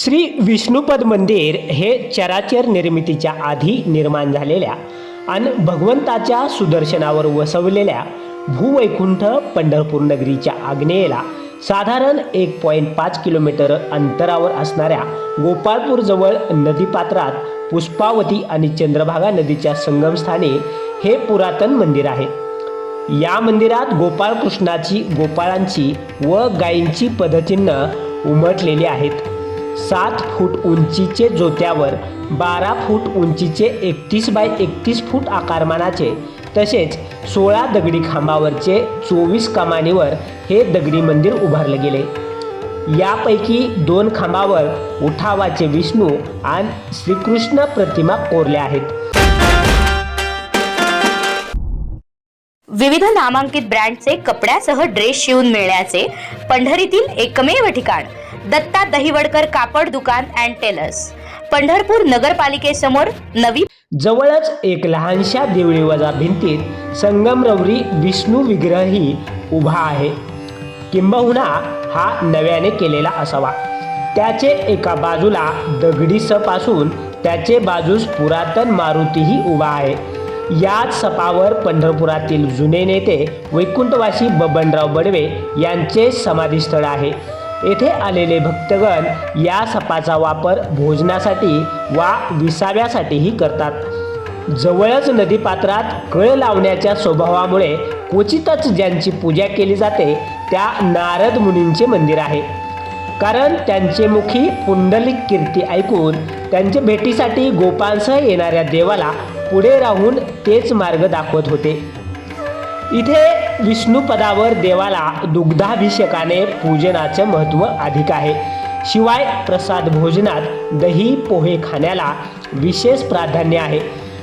श्री विष्णुपद मंदिर हे चराचर निर्मितीच्या आधी निर्माण झालेल्या आणि भगवंताच्या सुदर्शनावर वसवलेल्या भूवैकुंठ पंढरपूर नगरीच्या आग्नेयेला साधारण एक पॉईंट पाच किलोमीटर अंतरावर असणाऱ्या गोपाळपूरजवळ नदीपात्रात पुष्पावती आणि चंद्रभागा नदीच्या संगमस्थानी हे पुरातन मंदिर आहे. या मंदिरात गोपाळकृष्णाची गोपाळांची व गायींची पदचिन्ह उमटलेली आहेत. सात फूट उंचीचे जोत्यावर बारा फूट उंचीचे एकतीस बाय एकतीस फूट आकारमानाचे तसेच सोळा दगडी खांबावरचे चोवीस कमानीवर हे दगडी मंदिर उभारले गेले. यापैकी दोन खांबावर उठावाचे विष्णू आणि श्रीकृष्ण प्रतिमा कोरल्या आहेत. विविध नामांकित ब्रँडचे कपड्यासह ड्रेस शिवून मिळण्याचे पंढरीतील एकमेव ठिकाण दत्ता दहिवडकर कापड दुकान अँड टेलर्स पंढरपूर नगरपालिकेसमोर नवी जवळच एक लहानशा देवळीवजा भिंतीत संगमरवरी विष्णू विग्रहही उभा आहे. किंबहुना हा नव्याने केलेला असावा. त्याचे एका बाजूला दगडी सपासून त्याचे बाजूस पुरातन मारुतीही उभा आहे. याच सपावर पंढरपुरातील जुने नेते वैकुंठवासी बबनराव बडवे यांचे समाधीस्थळ आहे. येथे आलेले भक्तगण या सपाचा वापर भोजनासाठी वा विसाव्यासाठीही करतात. जवळच नदीपात्रात कळ लावण्याच्या स्वभावामुळे क्वचितच ज्यांची पूजा केली जाते त्या नारद मुनींचे मंदिर आहे. कारण त्यांचे मुखी पुंडलिक कीर्ती ऐकून त्यांच्या भेटीसाठी गोपांसह येणाऱ्या देवाला पुढे राहून तेच मार्ग दाखवत होते. इथे विष्णुपदावर देवाला दुग्धाभिषेकाने पूजनाचं महत्त्व अधिक आहे. शिवाय प्रसाद भोजनात दही पोहे खाण्याला विशेष प्राधान्य आहे.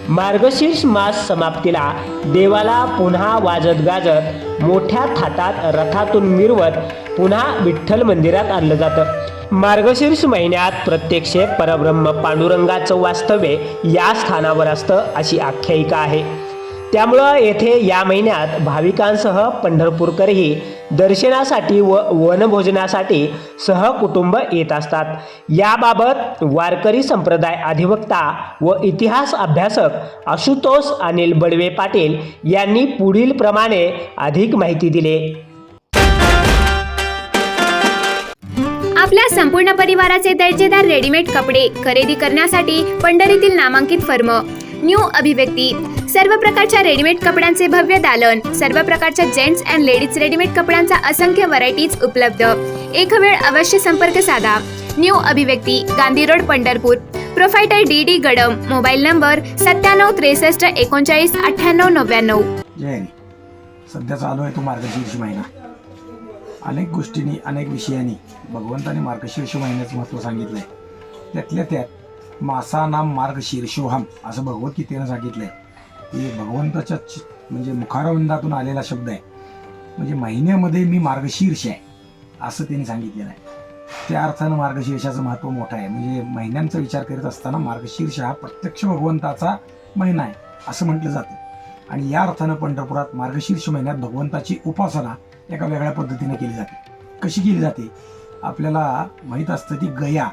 मार्गशीर्ष मास समाप्तीला देवाला पुन्हा वाजत गाजत मोठ्या थाटात रथातून मिरवत पुन्हा विठ्ठल मंदिरात आणलं जातं. मार्गशीर्ष महिन्यात प्रत्यक्ष परब्रह्म पांडुरंगाचं वास्तव्य या स्थानावर असतं अशी आख्यायिका आहे. त्यामुळं येथे या महिन्यात भाविकांसह पंढरपूरकरही दर्शनासाठी व वनभोजनासाठी सहकुटुंब येत असतात. याबाबत वारकरी संप्रदाय अधिवक्ता व इतिहास अभ्यासक आशुतोष अनिल बडवे पाटील यांनी पुढील प्रमाणे अधिक माहिती दिली. आपल्या संपूर्ण परिवाराचे दर्जेदार रेडीमेड कपडे खरेदी करण्यासाठी पंढरीतील नामांकित फर्म. न्यू अभिव्यक्ती. सर्व प्रकारच्या रेडीमेड कपड्यांचे भव्य दालन सर्व प्रकारच्या जेंट्स अँड लेडीज रेडीमेड कपड्यांचा असंख्य व्हरायटीज उपलब्ध. एक वेळ अवश्य संपर्क साधा. New Abhivyakti Gandhi road Pandharpur. Proprietor D D Gadam. Mobile number सत्त्याण्णव त्रेसष्ट एकोणचाळीस अठ्ठ्याण्णव नव्याण्णव. जय सध्या चालू आहे तो मार्गशीर्ष महिना. अनेक गोष्टींनी अनेक विषयांनी भगवंताने मार्गशीर्ष महिन्याचं महत्त्व सांगितलं आहे त्यातल्या त्यात मासा नाम मार्गशीर्षोहम असं भगवद्गीतेनं सांगितलं आहे की भगवंताच्या म्हणजे मुखारविंदातून आलेला शब्द आहे. म्हणजे महिन्यामध्ये मी मार्गशीर्ष आहे असं त्यांनी सांगितलेलं आहे. त्या अर्थानं मार्गशीर्षाचं महत्त्व मोठं आहे. म्हणजे महिन्यांचा विचार करीत असताना मार्गशीर्ष हा प्रत्यक्ष भगवंताचा महिना आहे असं म्हटलं जातं. आणि या अर्थानं पंढरपुरात मार्गशीर्ष महिन्यात भगवंताची उपासना एका वेगळ्या पद्धतीने केली जाते. कशी केली जाते? आपल्याला माहीत असतं की गया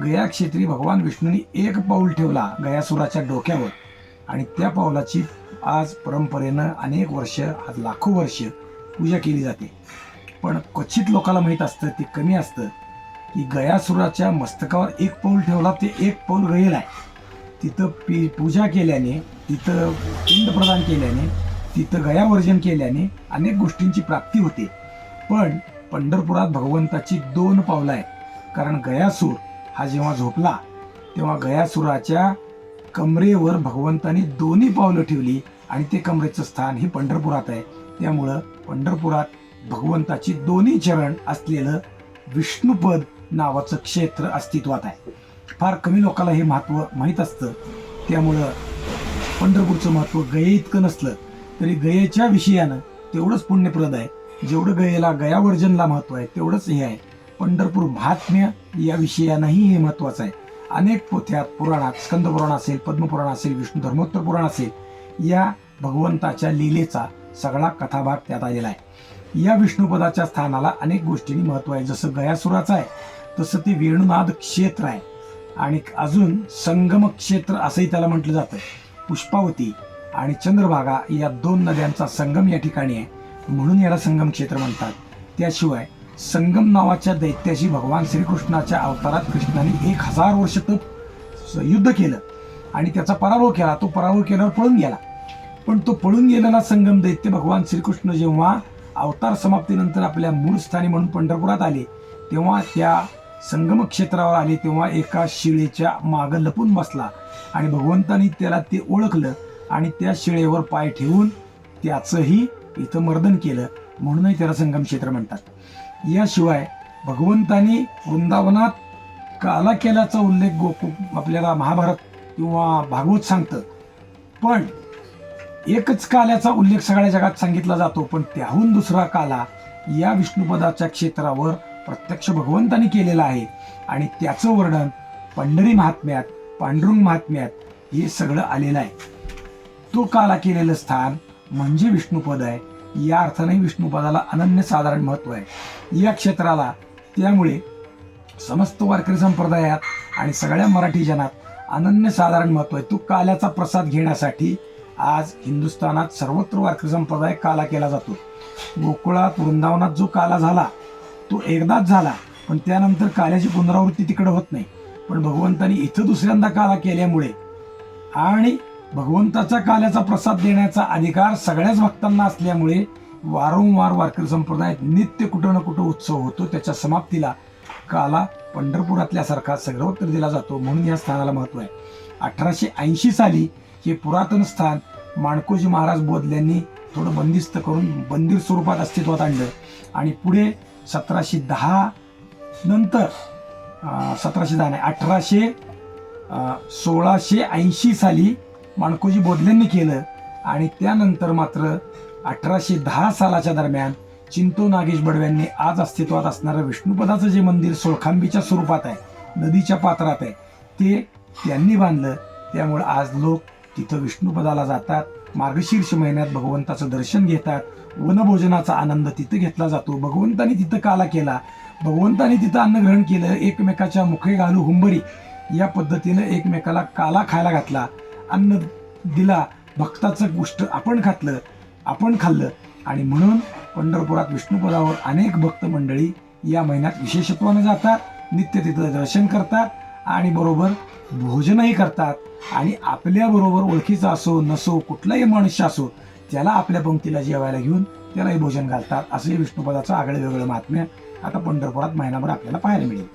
गया क्षेत्री भगवान विष्णूंनी एक पाऊल ठेवला गयासुराच्या डोक्यावर. आणि त्या पाऊलाची आज परंपरेनं अनेक वर्ष आज लाखो वर्ष पूजा केली जाते. पण क्वचित लोकांना माहीत असतं ते कमी असतं की गयासुराच्या मस्तकावर एक पाऊल ठेवला ते एक पाऊल गયેल आहे. तिथं पी पूजा केल्याने तिथं पिंड प्रदान केल्याने तिथं गयावर्जन केल्याने अनेक गोष्टींची प्राप्ती होते. पण पंढरपुरात भगवंताची दोन पावलं आहेत. कारण गयासूर हा जेव्हा झोपला तेव्हा गयासुराच्या कमरेवर भगवंतानी दोन्ही पावलं ठेवली आणि ते कमरेचं स्थान हे पंढरपुरात आहे. त्यामुळं पंढरपुरात भगवंताची दोन्ही चरण असलेलं विष्णुपद नावाचं क्षेत्र अस्तित्वात आहे. फार कमी लोकांना हे महत्त्व माहीत असतं. त्यामुळं पंढरपूरचं महत्त्व गये इतकं नसलं तरी गयेच्या विषयानं तेवढंच पुण्यप्रद आहे. जेवढं गयेला गयावर्जनला महत्त्व आहे तेवढंच हे आहे. पंढरपूर महात्म्य या विषयानंही हे महत्त्वाचं आहे. अनेक पोथ्यात पुराणात स्कंदपुराण असेल पद्मपुराण असेल विष्णू धर्मोत्तर पुराण असेल या भगवंताच्या लीलेचा सगळा कथाभाग त्यात आलेला आहे. या विष्णुपदाच्या स्थानाला अनेक गोष्टींनी महत्त्व आहे. जसं गयासुराचं आहे तसं ते वेणुनाद क्षेत्र आहे. आणि अजून संगम क्षेत्र असंही त्याला म्हटलं जातं. पुष्पावती आणि चंद्रभागा या दोन नद्यांचा संगम या ठिकाणी आहे. म्हणून याला संगम क्षेत्र म्हणतात. त्याशिवाय संगम नावाच्या दैत्याशी भगवान श्रीकृष्णाच्या अवतारात कृष्णाने एक हजार वर्ष तप युद्ध केलं. आणि त्याचा पराभव केला. तो पराभव केल्यावर पळून गेला. पण तो पळून गेलेला संगम दैत्य भगवान श्रीकृष्ण जेव्हा अवतार समाप्तीनंतर आपल्या मूळ स्थानी म्हणून पंढरपुरात आले तेव्हा त्या संगम क्षेत्रावर आले तेव्हा एका शिळेच्या मागं लपून बसला. आणि भगवंतानी त्याला ते ओळखलं आणि त्या शिळेवर पाय ठेवून त्याचंही इथं मर्दन केलं. म्हणूनही त्याला संगम क्षेत्र म्हणतात. याशिवाय भगवंतानी वृंदावनात काला केल्याचा उल्लेख गोप आपल्याला महाभारत किंवा भागवत सांगतं. पण एकच काल्याचा उल्लेख सगळ्या जगात सांगितला जातो पण त्याहून दुसरा काला या विष्णुपदाच्या क्षेत्रावर प्रत्यक्ष भगवंतानी केलेला आहे. आणि त्याचं वर्णन पंढरी महात्म्यात पांडुरंग महात्म्यात हे सगळं आलेलं आहे. तो काला केलेलं स्थान म्हणजे विष्णुपद आहे. या अर्थाने विष्णुपदाला अनन्यसाधारण महत्त्व आहे. या क्षेत्राला त्यामुळे समस्त वारकरी संप्रदायात आणि सगळ्या मराठी जनात अनन्यसाधारण महत्त्व आहे. तो काल्याचा प्रसाद घेण्यासाठी आज हिंदुस्थानात सर्वत्र वारकरी संप्रदाय काला केला जातो. गोकुळात वृंदावनात जो काला झाला तो एकदाच झाला पण त्यानंतर काल्याची पुनरावृत्ती तिकडे होत नाही. पण भगवंतानी इथं दुसऱ्यांदा काला केल्यामुळे आणि भगवंताच्या काल्याचा प्रसाद देण्याचा अधिकार सगळ्याच भक्तांना असल्यामुळे वारंवार वारकरी संप्रदायात नित्य कुठं ना कुठं उत्सव होतो. त्याच्या समाप्तीला काला पंढरपुरातल्यासारखा सर्वत्र दिला जातो म्हणून या स्थानाला महत्त्व आहे. अठराशे ऐंशी साली हे पुरातन स्थान माणकोजी महाराज बोधल्यांनी थोडं बंदिस्त करून मंदिर स्वरूपात अस्तित्वात आणलं. आणि पुढे सतराशे दहा नंतर सतराशे दहा नाही अठराशे सोळाशे ऐंशी साली माणकोजी बोधल्यांनी केलं आणि त्यानंतर मात्र अठराशे दहा सालाच्या दरम्यान चिंतो नागेश बडव्यांनी आज अस्तित्वात असणारं विष्णुपदाचं जे मंदिर सोळखांबीच्या स्वरूपात आहे नदीच्या पात्रात आहे ते त्यांनी बांधलं. त्यामुळे आज लोक तिथं विष्णुपदाला जातात मार्गशीर्ष महिन्यात भगवंताचं दर्शन घेतात वनभोजनाचा आनंद तिथं घेतला जातो. भगवंतानी तिथं काला केला. भगवंतानी तिथं अन्नग्रहण केलं. एकमेकाच्या मुखे घालू हुंबरी या पद्धतीनं एकमेकाला काला खायला घातला. अन्न दिला भक्ताचं गोष्ट आपण खातलं आपण खाल्लं. आणि म्हणून पंढरपुरात विष्णुपदावर अनेक भक्त मंडळी या महिन्यात विशेषत्वाने जातात नित्य तिथं दर्शन करतात आणि बरोबर भोजनही करतात. आणि आपल्याबरोबर ओळखीचा असो नसो कुठलाही मनुष्य असो त्याला आपल्या पंक्तीला जेवायला घेऊन त्यालाही भोजन घालतात. असंही विष्णुपदाचं आगळं वेगळं महात्म्य आता पंढरपुरात महिनाभर आपल्याला पाहायला मिळेल.